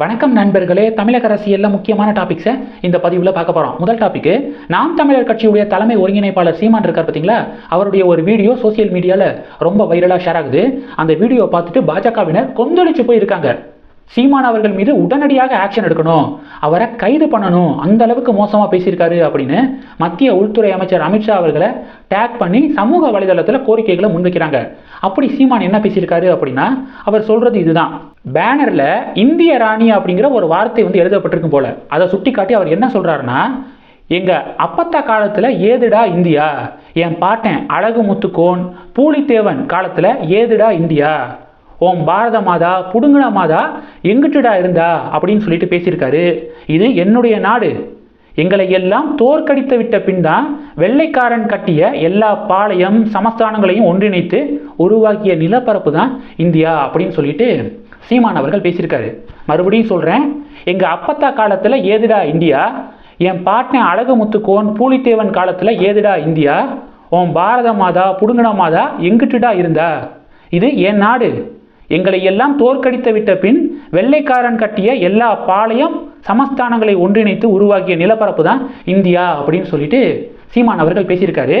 வணக்கம் நண்பர்களே தமிழக அரசியலில் முக்கியமான டாபிக்ஸை இந்த பதிவில் பார்க்க போகிறோம் முதல் டாபிக் நாம் தமிழர் கட்சியுடைய தலைமை ஒருங்கிணைப்பாளர் சீமான் இருக்கார் பார்த்தீங்களா? அவருடைய ஒரு வீடியோ சோசியல் மீடியாவில் ரொம்ப வைரலாக ஷேர் ஆகுது. அந்த வீடியோவை பார்த்துட்டு பாஜகவினர் கொந்தளிச்சு போயிருக்காங்க. சீமான் அவர்கள் மீது உடனடியாக ஆக்ஷன் எடுக்கணும். அவரை கைது பண்ணணும். அந்த அளவுக்கு மோசமாக பேசியிருக்காரு அப்படின்னு மத்திய உள்துறை அமைச்சர் அமித்ஷா அவர்களை டேக் பண்ணி சமூக வலைதளத்தில் கோரிக்கைகளை முன்வைக்கிறாங்க. அப்படி சீமான் என்ன பேசியிருக்காரு அப்படின்னா அவர் சொல்றது இதுதான். பேனரில் இந்திய ராணி அப்படிங்கிற ஒரு வார்த்தை வந்து எழுதப்பட்டிருக்கும் போல. அதை சுட்டி காட்டி அவர் என்ன சொல்றாருன்னா எங்க அப்பத்தா காலத்துல ஏதுடா இந்தியா? என் பாட்டன் அழகு முத்துக்கோன் பூலித்தேவன் காலத்துல ஏதுடா இந்தியா? ஓம் பாரத மாதா புடுங்கின மாதா எங்கிட்டுடா இருந்தா? அப்படின்னு சொல்லிட்டு பேசியிருக்காரு. இது என்னுடைய நாடு. எங்களை எல்லாம் தோற்கடித்து விட்ட பின் தான் வெள்ளைக்காரன் கட்டிய எல்லா பாளையம் சமஸ்தானங்களையும் ஒன்றிணைத்து உருவாக்கிய நிலப்பரப்பு தான் இந்தியா அப்படின்னு சொல்லிட்டு சீமான் அவர்கள் பேசியிருக்காரு. மறுபடியும் சொல்கிறேன் எங்கள் அப்பத்தா காலத்தில் ஏதுடா இந்தியா? என் பாட்டன் அழகு முத்துக்கோன் பூலித்தேவன் காலத்தில் ஏதுடா இந்தியா? உன் பாரத மாதா புடுங்கின மாதா எங்கிட்டுடா இருந்தா? இது என் நாடு. எங்களை எல்லாம் தோற்கடித்து விட்ட பின் வெள்ளைக்காரன் கட்டிய எல்லா பாளையம் சமஸ்தானங்களை ஒன்றிணைத்து உருவாக்கிய நிலப்பரப்பு தான் இந்தியா அப்படின்னு சொல்லிட்டு சீமான் அவர்கள் பேசியிருக்காரு.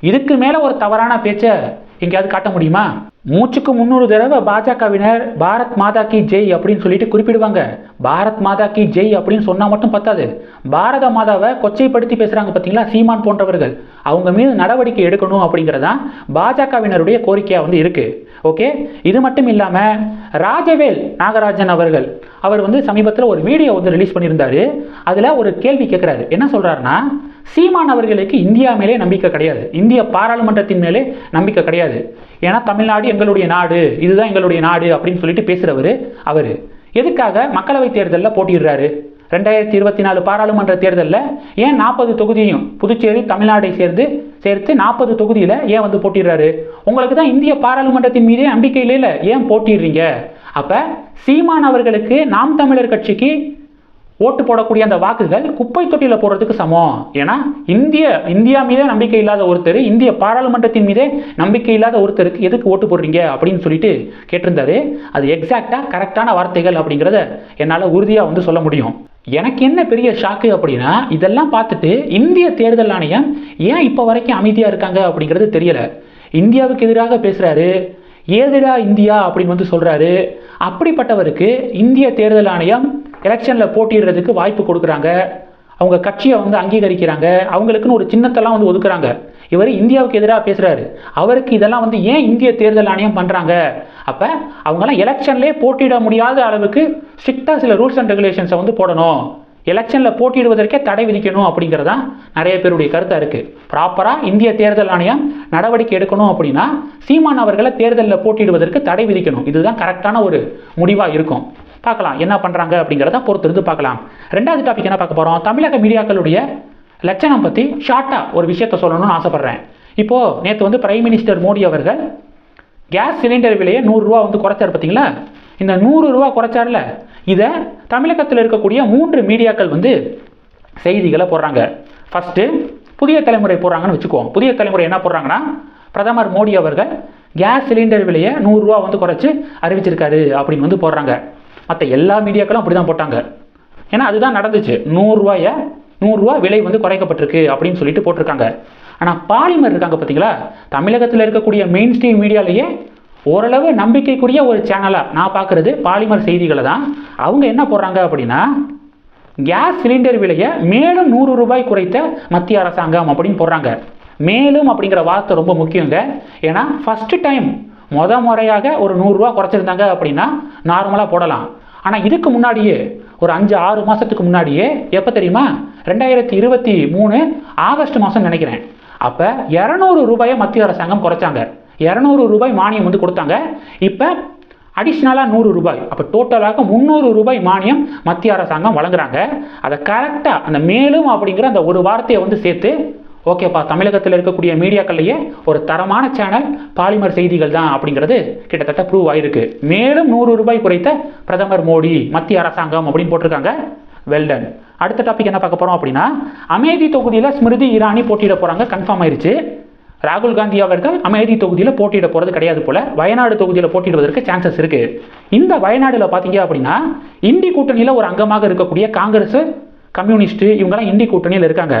இதுக்கு மேலே ஒரு தவறான பேச்சை எங்கேயாவது காட்ட முடியுமா? மூச்சுக்கு முந்நூறு தடவை பாஜகவினர் பாரத் மாதா கி ஜெய் அப்படின்னு சொல்லிட்டு குறிப்பிடுவாங்க. பாரத் மாதா கி ஜெய் அப்படின்னு சொன்னால் மட்டும் பத்தாது. பாரத மாதாவை கொச்சைப்படுத்தி பேசுகிறாங்க பார்த்தீங்களா சீமான் போன்றவர்கள். அவங்க மீது நடவடிக்கை எடுக்கணும் அப்படிங்கிறதான் பாஜகவினருடைய கோரிக்கையாக வந்து இருக்குது ஓகே? இது மட்டும் இல்லாமல் ராஜவேல் நாகராஜன் அவர்கள் அவர் வந்து சமீபத்தில் ஒரு வீடியோ வந்து ரிலீஸ் பண்ணியிருந்தாரு. அதில் ஒரு கேள்வி கேட்குறாரு என்ன சொல்கிறாருன்னா சீமான் அவர்களுக்கு இந்தியா மேலே நம்பிக்கை கிடையாது. இந்திய பாராளுமன்றத்தின் மேலே நம்பிக்கை கிடையாது. ஏன்னா தமிழ்நாடு எங்களுடைய நாடு இதுதான் எங்களுடைய நாடு அப்படின்னு சொல்லிட்டு பேசுகிறவர் அவர். எதுக்காக மக்களவைத் தேர்தலில் போட்டிடுறாரு ரெண்டாயிரத்தி இருபத்தி நாலு பாராளுமன்ற தேர்தலில் ஏன் நாற்பது தொகுதியும் புதுச்சேரி தமிழ்நாடை சேர்ந்து சேர்த்து நாற்பது தொகுதியில் ஏன் வந்து போட்டிடுறாரு உங்களுக்கு தான் இந்திய பாராளுமன்றத்தின் மீதே நம்பிக்கை இல்லை ஏன் போட்டிடுறீங்க அப்போ சீமான் அவர்களுக்கு நாம் தமிழர் கட்சிக்கு ஓட்டு போடக்கூடிய அந்த வாக்குகள் குப்பை தொட்டியில் போடுறதுக்கு சமம். ஏன்னா இந்திய இந்தியா மீதே நம்பிக்கை இல்லாத ஒருத்தர் இந்திய பாராளுமன்றத்தின் மீதே நம்பிக்கை இல்லாத ஒருத்தருக்கு எதுக்கு ஓட்டு போடுறீங்க? அப்படின்னு சொல்லிட்டு கேட்டிருந்தாரு. அது எக்ஸாக்டாக கரெக்டான வார்த்தைகள் அப்படிங்கிறத என்னால் உறுதியாக வந்து சொல்ல முடியும். எனக்கு என்ன பெரிய ஷாக்கு அப்படின்னா இதெல்லாம் பார்த்துட்டு இந்திய தேர்தல் ஆணையம் ஏன் இப்போ வரைக்கும் அமைதியாக இருக்காங்க அப்படிங்கிறது தெரியலை. இந்தியாவுக்கு எதிராக பேசுகிறாரு ஏதுடா இந்தியா அப்படின்னு வந்து சொல்கிறாரு அப்படிப்பட்டவருக்கு இந்திய தேர்தல் ஆணையம் எலெக்ஷனில் போட்டிடுறதுக்கு வாய்ப்பு கொடுக்குறாங்க. அவங்க கட்சியை வந்து அங்கீகரிக்கிறாங்க. அவங்களுக்குன்னு ஒரு சின்னத்தெல்லாம் வந்து ஒதுக்குறாங்க. இவர் இந்தியாவுக்கு எதிராக பேசுகிறாரு அவருக்கு இதெல்லாம் வந்து ஏன் இந்திய தேர்தல் ஆணையம் பண்ணுறாங்க அப்போ அவங்கெல்லாம் எலெக்ஷன்லேயே போட்டியிட முடியாத அளவுக்கு ஸ்ட்ரிக்டாக சில ரூல்ஸ் அண்ட் ரெகுலேஷன்ஸை வந்து போடணும். எலெக்ஷனில் போட்டியிடுவதற்கே தடை விதிக்கணும் அப்படிங்கிறதான் நிறைய பேருடைய கருத்தாக இருக்குது ப்ராப்பராக இந்திய தேர்தல் ஆணையம் நடவடிக்கை எடுக்கணும் அப்படின்னா சீமான் அவர்களை தேர்தலில் போட்டியிடுவதற்கு தடை விதிக்கணும். இதுதான் கரெக்டான ஒரு முடிவாக இருக்கும். பார்க்கலாம். என்ன பண்ணுறாங்க அப்படிங்கிறத பொறுத்திருந்து பார்க்கலாம். ரெண்டாவது டாபிக் என்ன பார்க்க போகிறோம் தமிழக மீடியாக்களுடைய லட்சணம் பற்றி ஷார்ட்டாக ஒரு விஷயத்த சொல்லணும்னு ஆசைப்பட்றேன். இப்போது நேற்று வந்து பிரைம் மினிஸ்டர் மோடி அவர்கள் கேஸ் சிலிண்டர் விலையை நூறுரூவா வந்து குறைச்சார் பார்த்தீங்களா? இந்த நூறு ரூபா குறைச்சார்ல இதை தமிழகத்தில் இருக்கக்கூடிய மூன்று மீடியாக்கள் வந்து செய்திகளை போடுறாங்க. ஃபஸ்ட்டு புதிய தலைமுறை போடுறாங்கன்னு வச்சுக்குவோம். புதிய தலைமுறை என்ன போடுறாங்கன்னா பிரதமர் மோடி அவர்கள் கேஸ் சிலிண்டர் விலையை நூறுரூவா வந்து குறைச்சி அறிவிச்சிருக்காரு அப்படின்னு வந்து போடுறாங்க. மற்ற எல்லா மீடியாக்களும் அப்படி தான் போட்டாங்க. ஏன்னா அதுதான் நடந்துச்சு. நூறுரூவாயை நூறுரூவா விலை வந்து குறைக்கப்பட்டிருக்கு அப்படின்னு சொல்லிட்டு போட்டிருக்காங்க. ஆனால் பாலிமர் இருக்காங்க பார்த்தீங்களா தமிழகத்தில் இருக்கக்கூடிய மெயின் ஸ்ட்ரீம் மீடியாலேயே ஓரளவு நம்பிக்கைக்குரிய ஒரு சேனலாக நான் பார்க்குறது பாலிமர் செய்திகளை தான். அவங்க என்ன போடுறாங்க அப்படின்னா கேஸ் சிலிண்டர் விலையை மேலும் நூறு ரூபாய் குறைத்த மத்திய அரசாங்கம் அப்படின்னு போடுறாங்க. மேலும் அப்படிங்கிற வார்த்தை ரொம்ப முக்கியங்க. ஏன்னா ஃபஸ்ட்டு டைம் முத முறையாக ஒரு நூறுரூவா குறைச்சிருந்தாங்க அப்படின்னா நார்மலாக போடலாம். ஆனால் இதுக்கு முன்னாடியே ஒரு அஞ்சு ஆறு மாதத்துக்கு முன்னாடியே எப்போ தெரியுமா? ரெண்டாயிரத்தி இருபத்தி மூணு ஆகஸ்ட் மாதம் நினைக்கிறேன். அப்போ இரநூறு ரூபாயை மத்திய அரசாங்கம் குறைச்சாங்க. இரநூறு ரூபாய் மானியம் வந்து கொடுத்தாங்க. இப்போ அடிஷ்னலாக நூறு ரூபாய் அப்போ டோட்டலாக முந்நூறு ரூபாய் மானியம் மத்திய அரசாங்கம் வழங்குறாங்க. அதை கரெக்டாக அந்த மேலும் அப்படிங்கிற அந்த ஒரு வார்த்தையை வந்து சேர்த்து ஓகேப்பா தமிழகத்தில் இருக்கக்கூடிய மீடியாக்கள்லேயே ஒரு தரமான சேனல் பாலிமர் செய்திகள் தான் அப்படிங்கிறது கிட்டத்தட்ட ப்ரூவ் ஆயிருக்கு. மேலும் நூறு ரூபாய் குறைத்த பிரதமர் மோடி மத்திய அரசாங்கம் அப்படின்னு போட்டிருக்காங்க. வெல்டன் அடுத்த டாபிக் என்ன பார்க்க போகிறோம் அப்படின்னா அமேதி தொகுதியில் ஸ்மிருதி இரானி போட்டியிட போகிறாங்க கன்ஃபார்ம் ஆயிருச்சு. ராகுல் காந்தி அவர்கள் அமேதி தொகுதியில் போட்டியிட போகிறது கிடையாது போல வயநாடு தொகுதியில் போட்டியிடுவதற்கு சான்சஸ் இருக்கு. இந்த வயநாடுல பார்த்தீங்க அப்படின்னா இந்தி கூட்டணியில் ஒரு அங்கமாக இருக்கக்கூடிய காங்கிரஸ் கம்யூனிஸ்ட் இவங்கெல்லாம் இந்தி கூட்டணியில் இருக்காங்க.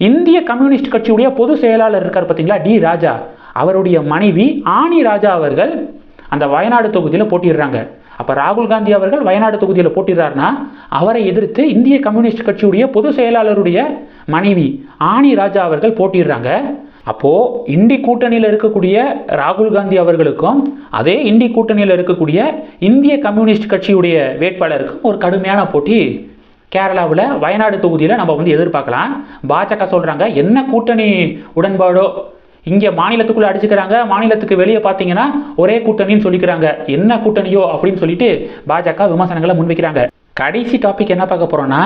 இந்திய கம்யூனிஸ்ட் கட்சியுடைய பொது செயலாளர் இருக்கார் பார்த்தீங்களா டி ராஜா. அவருடைய மனைவி ஆனி ராஜா அவர்கள் அந்த வயநாடு தொகுதியில் போட்டிடுறாங்க அப்போ ராகுல் காந்தி அவர்கள் வயநாடு தொகுதியில் போட்டிடுறாருன்னா அவரை எதிர்த்து இந்திய கம்யூனிஸ்ட் கட்சியுடைய பொது செயலாளருடைய மனைவி ஆனி ராஜா அவர்கள் போட்டிடுறாங்க அப்போது இந்தி கூட்டணியில் இருக்கக்கூடிய ராகுல் காந்தி அவர்களுக்கும் அதே இந்தி கூட்டணியில் இருக்கக்கூடிய இந்திய கம்யூனிஸ்ட் கட்சியுடைய வேட்பாளருக்கும் ஒரு கடுமையான போட்டி. கேரளாவில் வயநாடு தொகுதியில் நம்ம வந்து எதிர்பார்க்கலாம். பாஜக சொல்கிறாங்க என்ன கூட்டணி உடன்பாடோ? இங்கே மாநிலத்துக்குள்ளே அடிச்சுக்கிறாங்க மாநிலத்துக்கு வெளியே பார்த்தீங்கன்னா ஒரே கூட்டணின்னு சொல்லிக்கிறாங்க. என்ன கூட்டணியோ? அப்படின்னு சொல்லிட்டு பாஜக விமர்சனங்களை முன்வைக்கிறாங்க. கடைசி டாபிக் என்ன பார்க்க போகிறோன்னா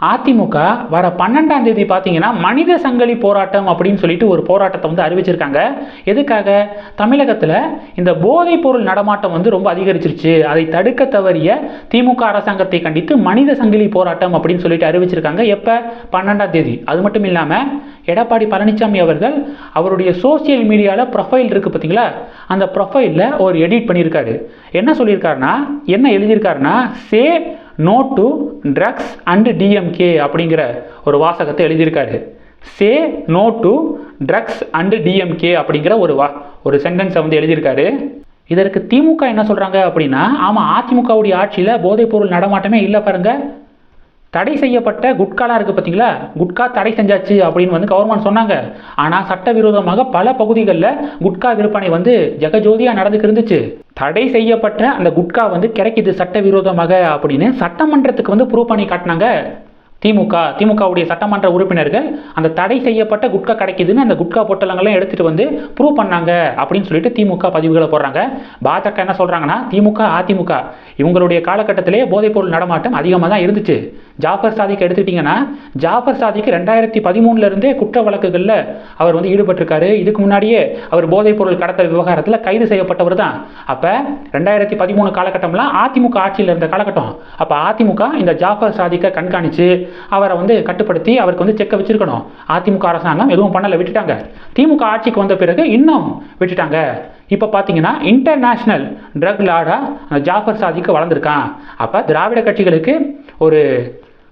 அதிமுக வர பன்னெண்டாம் தேதி பார்த்தீங்கன்னா மனித சங்கிலி போராட்டம் அப்படின்னு சொல்லிட்டு ஒரு போராட்டத்தை வந்து அறிவிச்சிருக்காங்க. எதுக்காக? தமிழகத்தில் இந்த போதைப் பொருள் நடமாட்டம் வந்து ரொம்ப அதிகரிச்சிருச்சு. அதை தடுக்க தவறிய திமுக அரசாங்கத்தை கண்டித்து மனித சங்கிலி போராட்டம் அப்படின்னு சொல்லிட்டு அறிவிச்சிருக்காங்க. எப்போ? பன்னெண்டாம் தேதி. அது மட்டும் இல்லாமல் எடப்பாடி பழனிசாமி அவர்கள் அவருடைய சோசியல் மீடியாவில் ப்ரொஃபைல் இருக்குது பார்த்தீங்களா? அந்த ப்ரொஃபைலில் ஒரு எடிட் பண்ணியிருக்காரு. என்ன சொல்லியிருக்காருன்னா என்ன எழுதியிருக்காருன்னா say no to drugs and DMK அப்படிங்கிற ஒரு வாசகத்தை எழுதியிருக்காரு. Say no to drugs and DMK அப்படிங்கிற ஒரு வா ஒரு சென்டென்ஸை வந்து எழுதியிருக்காரு. இதற்கு திமுக என்ன சொல்கிறாங்க அப்படின்னா ஆமாம் அதிமுகவுடைய ஆட்சியில் போதைப்பொருள் நடமாட்டமே இல்லை பாருங்கள் தடை செய்யப்பட்ட குட்காலாம் இருக்குது பார்த்தீங்களா குட்கா தடை செஞ்சாச்சு அப்படின்னு வந்து கவர்மெண்ட் சொன்னாங்க. ஆனால் சட்டவிரோதமாக பல பகுதிகளில் குட்கா விற்பனை வந்து ஜெகஜோதியாக நடந்துக்கு இருந்துச்சு. தடை செய்யப்பட்ட அந்த குட்கா வந்து கிடைக்குது சட்டவிரோதமாக அப்படின்னு சட்டமன்றத்துக்கு வந்து ப்ரூவ் பண்ணி காட்டினாங்க. திமுக திமுகவுடைய சட்டமன்ற உறுப்பினர்கள் அந்த தடை செய்யப்பட்ட குட்கா கிடைக்குதுன்னு அந்த குட்கா பொட்டலங்கள்லாம் எடுத்துகிட்டு வந்து ப்ரூவ் பண்ணாங்க அப்படின்னு சொல்லிட்டு திமுக பதிவுகளை போடுறாங்க. பாஜக என்ன சொல்கிறாங்கன்னா திமுக அதிமுக இவங்களுடைய காலகட்டத்திலே போதைப்பொருள் நடமாட்டம் அதிகமாக தான் இருந்துச்சு. ஜாஃபர் சாதிக்கு எடுத்துக்கிட்டிங்கன்னா ஜாஃபர் சாதிக்கு ரெண்டாயிரத்தி பதிமூணுலேருந்தே குற்ற வழக்குகளில் அவர் வந்து ஈடுபட்டிருக்காரு. இதுக்கு முன்னாடியே அவர் போதைப்பொருள் கடத்த விவகாரத்தில் கைது செய்யப்பட்டவர் தான். அப்போ ரெண்டாயிரத்தி பதிமூணு காலகட்டம்லாம் அதிமுக ஆட்சியில் இருந்த காலகட்டம். அப்போ அதிமுக இந்த ஜாஃபர் சாதிக்கை கண்காணித்து அவரை வந்து கட்டுப்படுத்தி அவருக்கு வந்து செக்கை வச்சிருக்கணும். அதிமுக அரசாங்கம் எதுவும் பண்ணலை விட்டுட்டாங்க. திமுக ஆட்சிக்கு வந்த பிறகு இன்னும் விட்டுட்டாங்க. இப்போ பார்த்தீங்கன்னா இன்டர்நேஷ்னல் ட்ரக் லார்டாக ஜாஃபர் சாதிக்கு வளர்ந்துருக்கான். அப்போ திராவிட கட்சிகளுக்கு ஒரு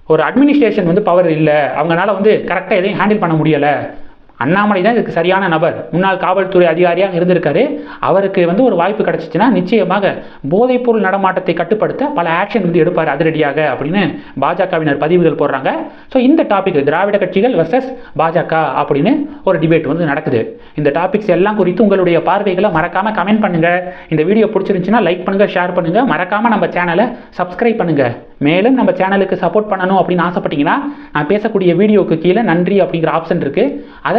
ஒரு அட்மினிஸ்ட்ரேஷன் வந்து பவர் இல்லை. அவங்களால வந்து கரெக்டாக எதையும் ஹேண்டில் பண்ண முடியலை. அண்ணாமலை தான் இதுக்கு சரியான நபர். முன்னாள் காவல்துறை அதிகாரியாக இருந்திருக்காரு. அவருக்கு வந்து ஒரு வாய்ப்பு கிடைச்சிச்சுன்னா நிச்சயமாக போதைப்பொருள் நடமாட்டத்தை கட்டுப்படுத்த பல ஆக்ஷன் வந்து எடுப்பார் அதிரடியாக அப்படின்னு பாஜகவினர் பதிவுகள் போடுறாங்க. ஸோ இந்த டாபிக் திராவிட கட்சிகள் வர்சஸ் பாஜக அப்படின்னு ஒரு டிபேட் வந்து நடக்குது. இந்த டாபிக்ஸ் எல்லாம் குறித்து உங்களுடைய பார்வைகளை மறக்காமல் கமெண்ட் பண்ணுங்கள் இந்த வீடியோ பிடிச்சிருந்துச்சுன்னா லைக் பண்ணுங்கள் ஷேர் பண்ணுங்கள் மறக்காமல் நம்ம சேனலை சப்ஸ்கிரைப் பண்ணுங்கள் மேலும் நம்ம சேனலுக்கு சப்போர்ட் பண்ணணும் அப்படின்னு ஆசைப்பட்டீங்கன்னா நான் பேசக்கூடிய வீடியோக்கு கீழே நன்றி அப்படிங்கிற ஆப்ஷன் இருக்குது அதை